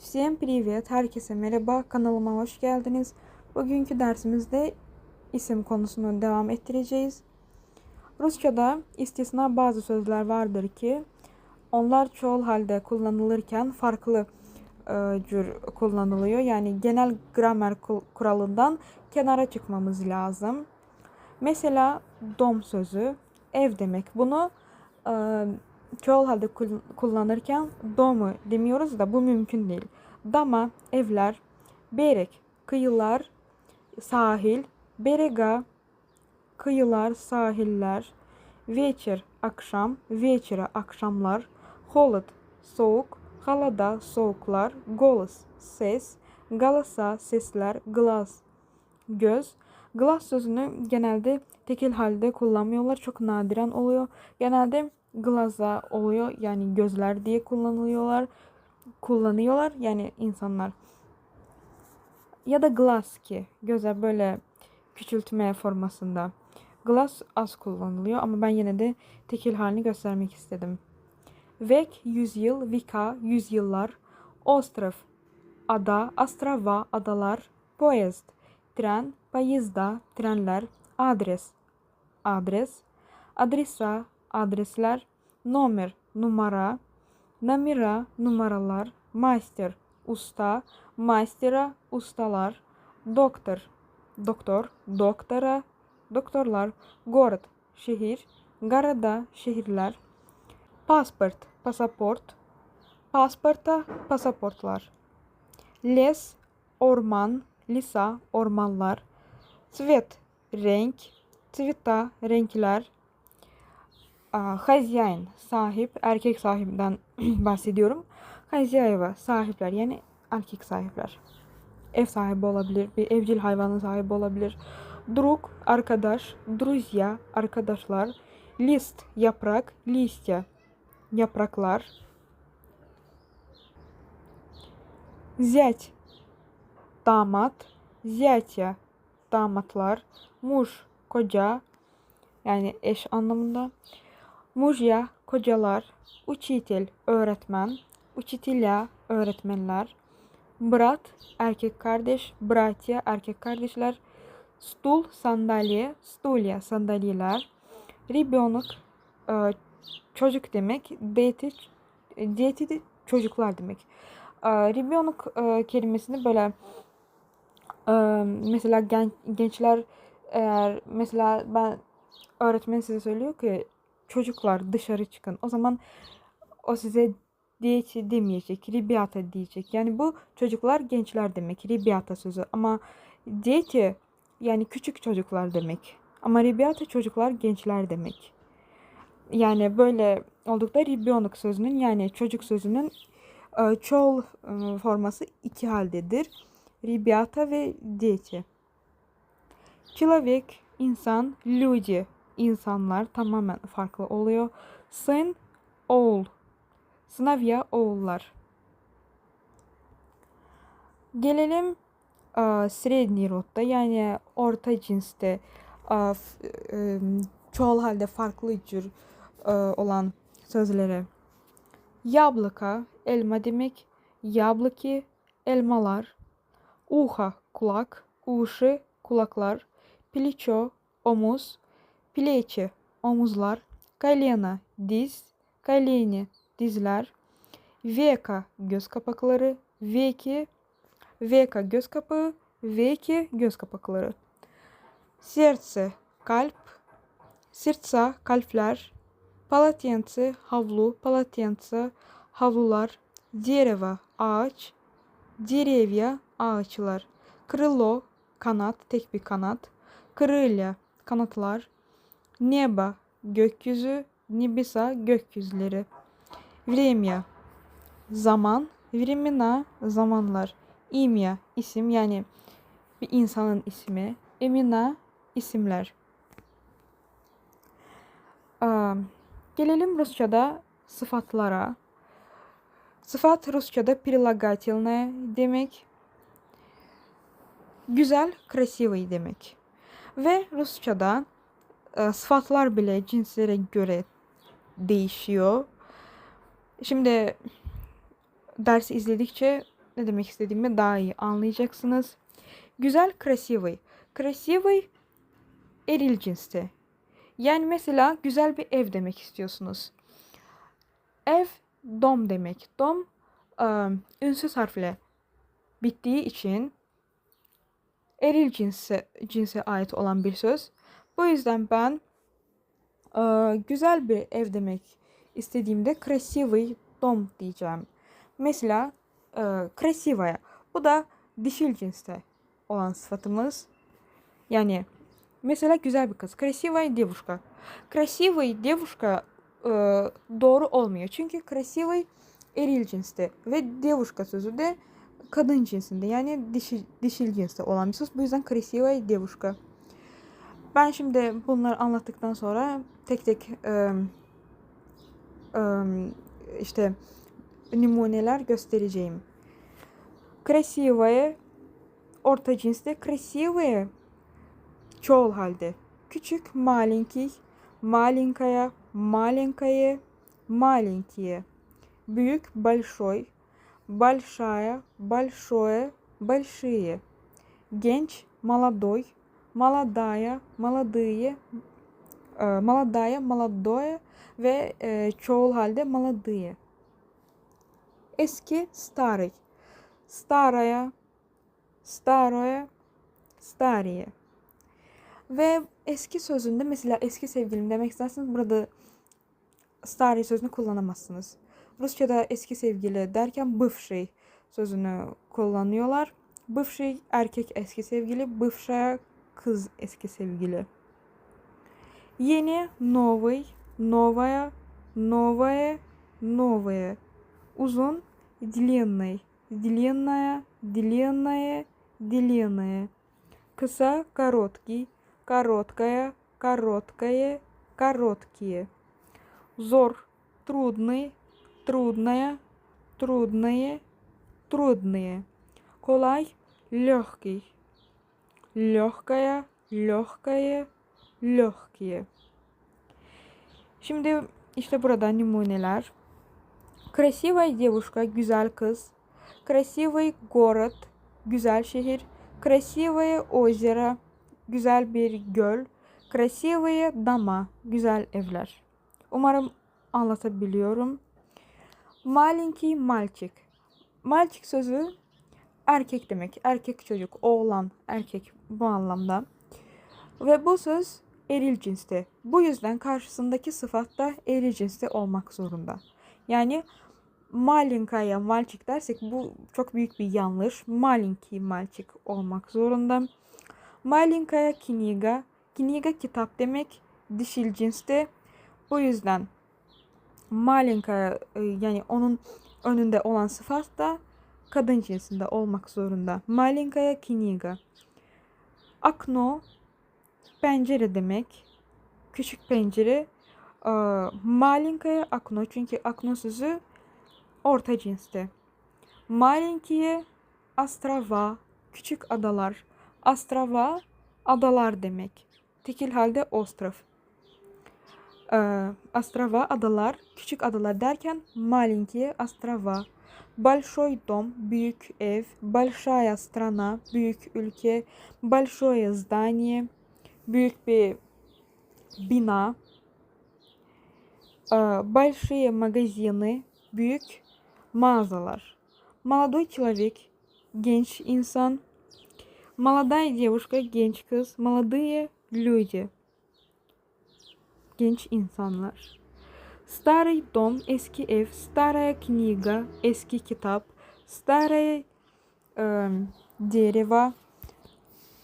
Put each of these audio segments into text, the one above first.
Всем привет, herkese merhaba, kanalıma hoş geldiniz. Bugünkü dersimizde isim konusunu devam ettireceğiz. Rusçada istisna bazı sözler vardır ki onlar çoğul halde kullanılırken farklı e, cür kullanılıyor. Yani genel gramer kul- kuralından kenara çıkmamız lazım. Mesela dom sözü ev demek. Bunu e, çoğul halde kul- kullanırken domu demiyoruz da bu mümkün değil. Dama, evler, berek, kıyılar, sahil, berega, kıyılar, sahiller, вечер, akşam, вечера, akşamlar, холод, soğuk, halada, soğuklar, голос, ses, galasa, sesler, глаз, göz. Glass sözünü genelde tekil halde kullanmıyorlar. Çok nadiren oluyor. Genelde glaza oluyor. Yani gözler diye kullanılıyorlar. Kullanıyorlar yani insanlar. Ya da glass ki göze böyle küçültme formasında. Glass az kullanılıyor ama ben yine de tekil halini göstermek istedim. Vek yüzyıl, vika yüzyıllar, ostrov ada, astrava adalar, poezd tren, payızda trenler, adres adres, adresa adresler, nomer numara, namira numaralar, master usta, mastera ustalar, doktor doktor, doktora doktorlar, город şehir, gорода şehirler, pasport pasaport, pasporta pasaportlar, les orman, lisa ormanlar, цвет renk, цвета renkler, Aa, Хозяин sahip, erkek sahibinden bahsediyorum. Хозяева sahipler yani erkek sahipler. Ev sahibi olabilir, bir evcil hayvanın sahibi olabilir. Друг arkadaş, друзья arkadaşlar. List yaprak, listya yapraklar. Зять damat, зятя damatlar, muž koca yani eş anlamında. Mujya kocalar, uçitil öğretmen, uçitilya öğretmenler, brat erkek kardeş, bratya erkek kardeşler, stul sandalye, stulya sandalyeler, ribyonik e, çocuk demek, deti, deti de çocuklar demek. E, ribyonik e, kelimesini böyle mesela gen, gençler eğer mesela ben öğretmen size söylüyor ki çocuklar dışarı çıkın. O zaman o size дети demeyecek, ribiyata diyecek. Yani bu çocuklar gençler demek, ribiyata sözü. Ama дети yani küçük çocuklar demek. Ama ribiyata çocuklar gençler demek. Yani böyle oldukta rебенок sözünün yani çocuk sözünün e, çoğul e, forması iki haldedir. Ribiyata ve дети. Человек, insan, люди, insanlar tamamen farklı oluyor. Сын, oğul, sınavya, oğullar. Gelelim e, средний rodda yani orta cinste e, f- e, çoğul halde farklı cür e, olan sözlere. Yablaka, elma demek. Yablaki, elmalar. Uha, kulak. Uşi, kulaklar. Плечо, omuz. Pleci, omuzlar. Galena, diz. Galeni, dizler. Veka, göz kapakları. Veki, veka göz kapağı. Veki, göz kapakları. Serce, kalp. Sırtsa, kalpler. Palatyense, havlu. Palatyense, havlular. Dereva, ağaç. Derevya, ağaçlar. Krilo, kanat, tek bir kanat. Krılya, kanatlar. Небо, gökyüzü. Небеса, gökyüzleri. Время, zaman. Времена, zamanlar. Имя, isim yani bir insanın ismi. Имена, isimler. Aa, Gelelim Rusça'da sıfatlara. Sıfat Rusça'da прилагательное demek. Güzel, красивый demek. Ve Rusça'da e, sıfatlar bile cinslere göre değişiyor. Şimdi dersi izledikçe ne demek istediğimi daha iyi anlayacaksınız. Güzel, красивый. Красивый eril cinste. Yani mesela güzel bir ev demek istiyorsunuz. Ev dom demek. Dom e, ünsüz harfle bittiği için eril cinse, cinse ait olan bir söz. Bu yüzden ben e, güzel bir ev demek istediğimde красивый dom diyeceğim. Mesela e, красивая. Bu da dişil cinste olan sıfatımız. Yani mesela güzel bir kız. Красивая девушка. Красивый девушка e, doğru olmuyor. Çünkü красивый eril cinste ve девушка sözü de kadın cinsinde yani dişil, dişil cinste olan bir söz. Bu yüzden красивая девушка. Ben şimdi bunları anlattıktan sonra tek tek e, e, işte numuneler göstereceğim. Красивая orta cinste красивые çoğul halde. Küçük маленький, маленькая, маленькое, маленькие. Büyük большой, большая, большое, большие. Genç молодой, Maladaya, Maladıye, Maladaya, Maladoya ve e, çoğul halde Maladıye. Eski Starık. Staraya, Staroya, Stariye. Ve eski sözünde mesela eski sevgilim demek isterseniz burada Stariye sözünü kullanamazsınız. Rusça'da eski sevgili derken bıvşey sözünü kullanıyorlar. Bıvşey erkek eski sevgili, bıvşaya kız eski sevgili. Yeni, новый, новая, новое, новое. Uzun, длинный, длинная, длинное, длинное. Кыса, короткий, короткая, короткое, короткие. Зор, трудный, трудная, трудные, трудные. Колай, легкий, легкая, легкое, lehkiye. Şimdi işte burada numuneler. Красивая девушка, güzel kız. Красивый город, güzel şehir. Красивое озеро, güzel bir göl. Красивые дома, güzel evler. Umarım anlatabiliyorum. Маленький мальчик. Mальчик sözü erkek demek. Erkek çocuk, oğlan, erkek bu anlamda. Ve bu söz eril cinste. Bu yüzden karşısındaki sıfat da eril cinste olmak zorunda. Yani malinkaya malçik dersek bu çok büyük bir yanlış. Malinki malçik olmak zorunda. Malinkaya kiniga. Kiniga kitap demek. Dişil cinste. Bu yüzden malinkaya e, yani onun önünde olan sıfat da kadın cinsinde olmak zorunda. Malinkaya kiniga. Akno pencere demek. Küçük pencere. E, malinkaya akno. Çünkü akno sözü orta cinste. Malinkiye astrava. Küçük adalar. Astrava adalar demek. Tekil halde ostrov. Ee, astrava adalar, küçük adalar derken malinkiye astrava. Большой дом, büyük ev. Большая страна, büyük ülke. Большое здание, büyük bir bina. Ee, Большие магазины, büyük mağazalar. Молодой человек, genç insan. Молодая девушка, genç. Молодые люди, genç insanlar. Старый dom, eski ev. Старая книга, eski kitap. Старое e, дерево,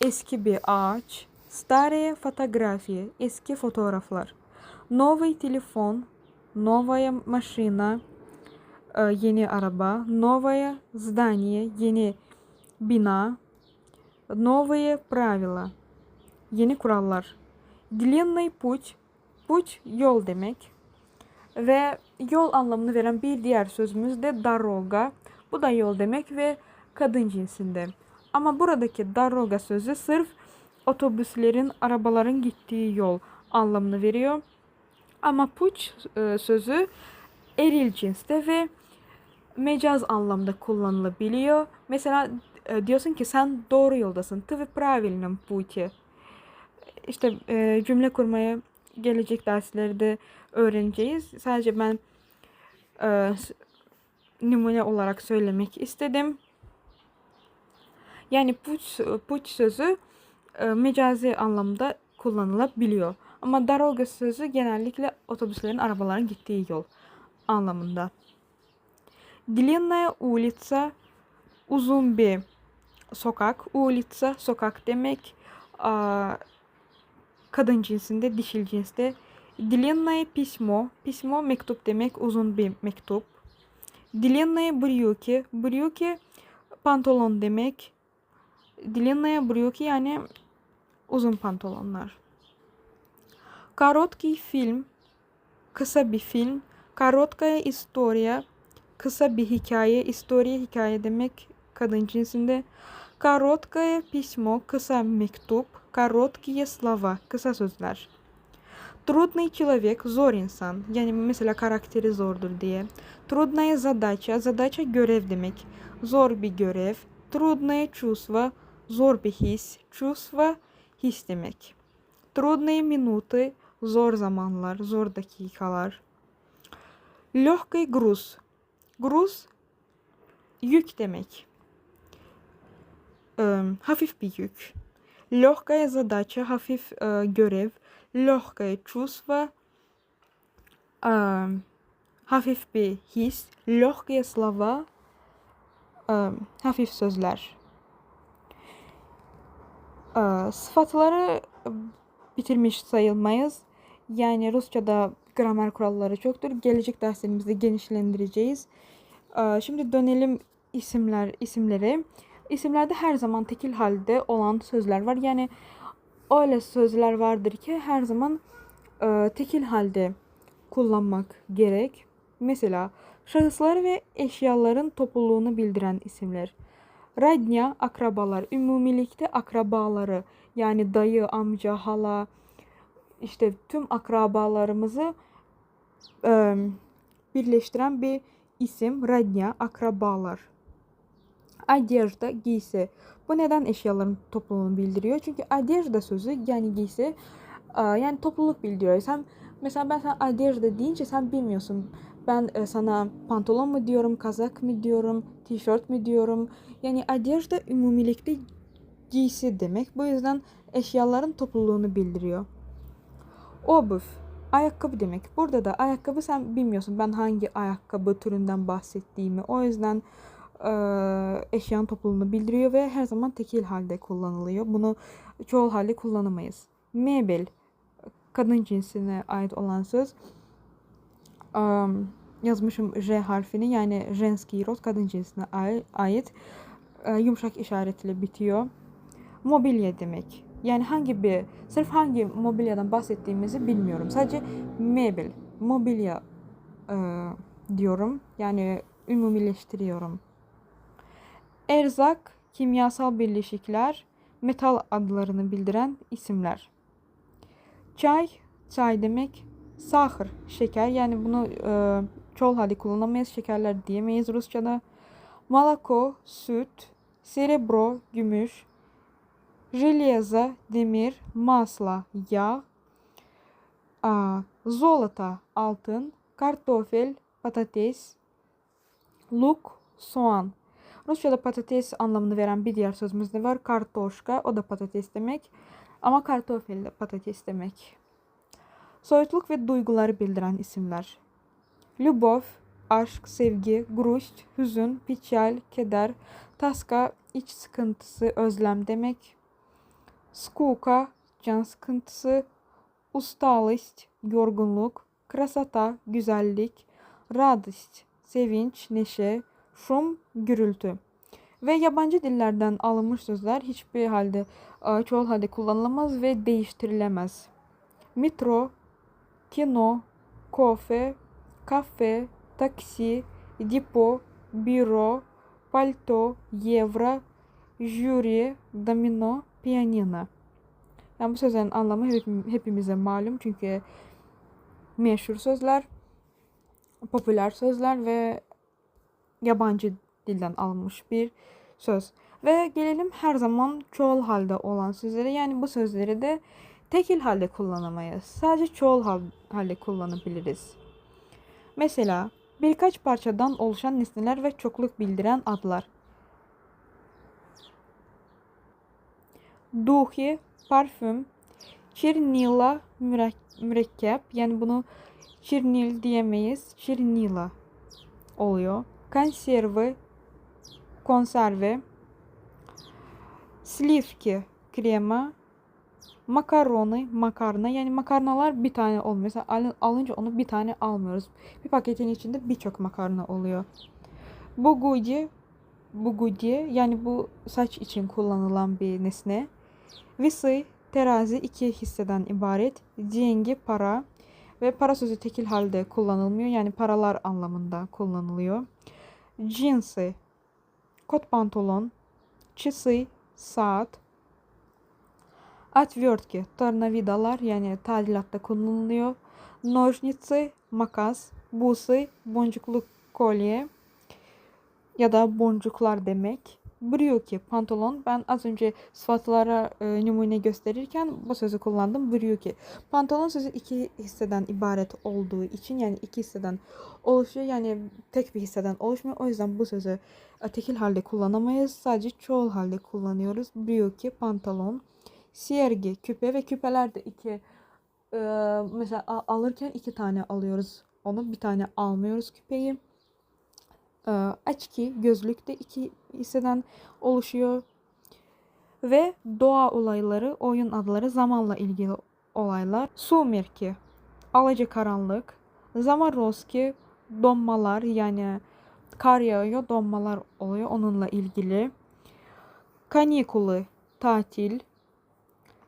eski bir ağaç. Старые фотографии, eski fotoğraflar. Новый телефон, новая машина, e, yeni araba. Новое здание, yeni bina. Новые правила, yeni kurallar. Длинный путь, pуть yol demek. Ve yol anlamını veren bir diğer sözümüz de daroga. Bu da yol demek ve kadın cinsinde. Ama buradaki daroga sözü sırf otobüslerin, arabaların gittiği yol anlamını veriyor. Ama puç e, sözü eril cinste ve mecaz anlamda kullanılabiliyor. Mesela e, diyorsun ki sen doğru yoldasın. Ты в правильном пути. İşte e, cümle kurmayı gelecek derslerde öğreneceğiz. Sadece ben e, s- numune olarak söylemek istedim. Yani put, put sözü e, mecazi anlamda kullanılabiliyor. Ama дорога sözü genellikle otobüslerin, arabaların gittiği yol anlamında. Длинная улица uzun bir sokak. Улица sokak demek. Aa, kadın cinsinde, dişil cinste. Длинное письмо. Письмо mektup demek. Uzun bir mektup. Длинные брюки. Брюки pantolon demek. Длинные брюки yani uzun pantolonlar. Короткий film. Kısa bir film. Короткая история. Kısa bir hikaye. История hikaye demek kadın cinsinde. Короткое письмо. Kısa mektup. Короткие слова. Kısa sözler. Трудный человек. Zor insan. Yani mesela karakteri zordur diye. Трудная задача. Задача görev demek. Zor bir görev. Трудное чувство. Zor bir his. Чувство his demek. Трудные минуты. Zor zamanlar, zor dakikalar. Легкий груз. Груз yük demek. Ee, hafif bir yük. Легкая задача hafif e, görev. Легкое чувство e, hafif bir his. Легкие слова e, hafif sözler. E, sıfatları e, bitirmiş sayılmayız. Yani Rusça'da gramer kuralları çoktur. Gelecek derslerimizde genişlendireceğiz. Ee, Şimdi dönelim isimler isimlere. İsimlerde her zaman tekil halde olan sözler var. Yani öyle sözler vardır ki her zaman e, tekil halde kullanmak gerek. Mesela şahısları ve eşyaların topluluğunu bildiren isimler. Radnya akrabalar, ümumilikte akrabaları yani dayı, amca, hala işte tüm akrabalarımızı e, birleştiren bir isim radnya akrabalar. Одежда giysi. Bu neden eşyaların topluluğunu bildiriyor? Çünkü одежда sözü yani giysi e, yani topluluk bildiriyor. Sen mesela ben sana одежда deyince sen bilmiyorsun. Ben e, sana pantolon mu diyorum, kazak mı diyorum, tişört mü diyorum. Yani одежда ümumilikte giysi demek. Bu yüzden eşyaların topluluğunu bildiriyor. Obuf, ayakkabı demek. Burada da ayakkabı sen bilmiyorsun ben hangi ayakkabı türünden bahsettiğimi. O yüzden eee, eşyanın topluluğunu bildiriyor ve her zaman tekil halde kullanılıyor. Bunu çoğul halde kullanamayız. Mebel, kadın cinsine ait olan söz. Yazmışım J harfini yani jenskirot kadın cinsine ait. Yumuşak işaretle bitiyor. Mobilya demek. Yani hangi bir, sırf hangi mobilyadan bahsettiğimizi bilmiyorum. Sadece mebel, mobilya diyorum. Yani ümumileştiriyorum. Erzak, kimyasal birleşikler, metal adlarını bildiren isimler. Çay, çay demek. Sahır, şeker. Yani bunu e, çoğul halde kullanamayız. Şekerler diyemeyiz Rusça'da. Malako, süt. Serebro, gümüş. Железо, demir, masla, yağ, a, zolata, altın, kartofel, patates, luk, soğan. Rusya'da patates anlamını veren bir diğer sözümüz de var. Kartoşka o da patates demek. Ama kartofel de patates demek. Soyutluk ve duyguları bildiren isimler. Lubov, aşk, sevgi, gruşt, hüzün, piçal, keder, taska, iç sıkıntısı, özlem demek. Skuka, can sıkıntısı, ustalıst, yorgunluk, krasata, güzellik, radost, sevinç, neşe, şum, gürültü. Ve yabancı dillerden alınmış sözler hiçbir halde e, çoğul halde kullanılamaz ve değiştirilemez. Metro, kino, kafe, kafe, taksi, depo, büro, palto, euro, jüri, domino, piyanino. Yani bu sözlerin anlamı hep- hepimize malum çünkü meşhur sözler, popüler sözler ve yabancı dilden alınmış bir söz. Ve gelelim her zaman çoğul halde olan sözlere. Yani bu sözleri de tekil halde kullanamayız. Sadece çoğul hal- halde kullanabiliriz. Mesela birkaç parçadan oluşan nesneler ve çokluk bildiren adlar. Duhi, parfüm, çirnila, mürek- mürekkep. Yani bunu çirnil diyemeyiz. Çirnila oluyor. Konserve, konserve, slivki, krema, makaroni, makarna. Yani makarnalar bir tane olmuyor. Mesela al- alınca onu bir tane almıyoruz. Bir paketin içinde birçok makarna oluyor. Bugudi, bugudi yani bu saç için kullanılan bir nesne. Visi, terazi iki hisseden ibaret. Dengi, para ve para sözü tekil halde kullanılmıyor. Yani paralar anlamında kullanılıyor Cinsi, kot pantolon, çisi, saat, Отвертки, tornavidalar yani tadilatta kullanılıyor. Ножницы, makas, buсы, boncuklu kolye ya da boncuklar demek. Brioki, pantolon. Ben az önce sıfatlara e, numune gösterirken bu sözü kullandım. Brioki. Pantolon sözü iki hisseden ibaret olduğu için yani iki hisseden oluşuyor. Yani tek bir hisseden oluşmuyor. O yüzden bu sözü e, tekil halde kullanamayız. Sadece çoğul halde kullanıyoruz. Brioki, pantolon sergi, küpe ve küpeler de iki e, mesela alırken iki tane alıyoruz. Onu bir tane almıyoruz küpeyi. E, açki, gözlük de iki hisseden oluşuyor. Ve doğa olayları, oyun adları, zamanla ilgili olaylar. Sumerki, alacakaranlık. Zamarozki, donmalar yani kar yağıyor, donmalar oluyor onunla ilgili. Kanikulu, tatil.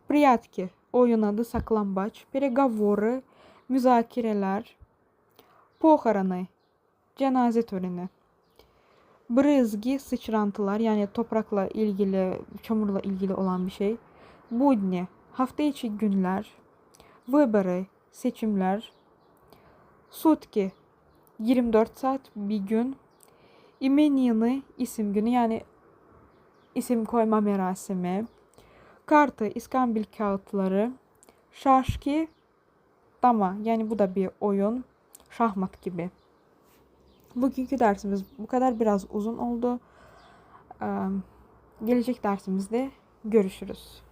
Прятки, oyun adı saklambaç. Переговоры, müzakereler. Похороны, cenaze töreni. Брызги, sıçrantılar yani toprakla ilgili, çamurla ilgili olan bir şey. Будни, hafta içi günler. Выборы, seçimler. Sutki, 24 saat bir gün. İmenini, isim günü yani isim koyma merasimi. Kartı, iskambil kağıtları. Şaşki, dama yani bu da bir oyun. Şahmat gibi. Bugünkü dersimiz bu kadar biraz uzun oldu. Ee, Gelecek dersimizde görüşürüz.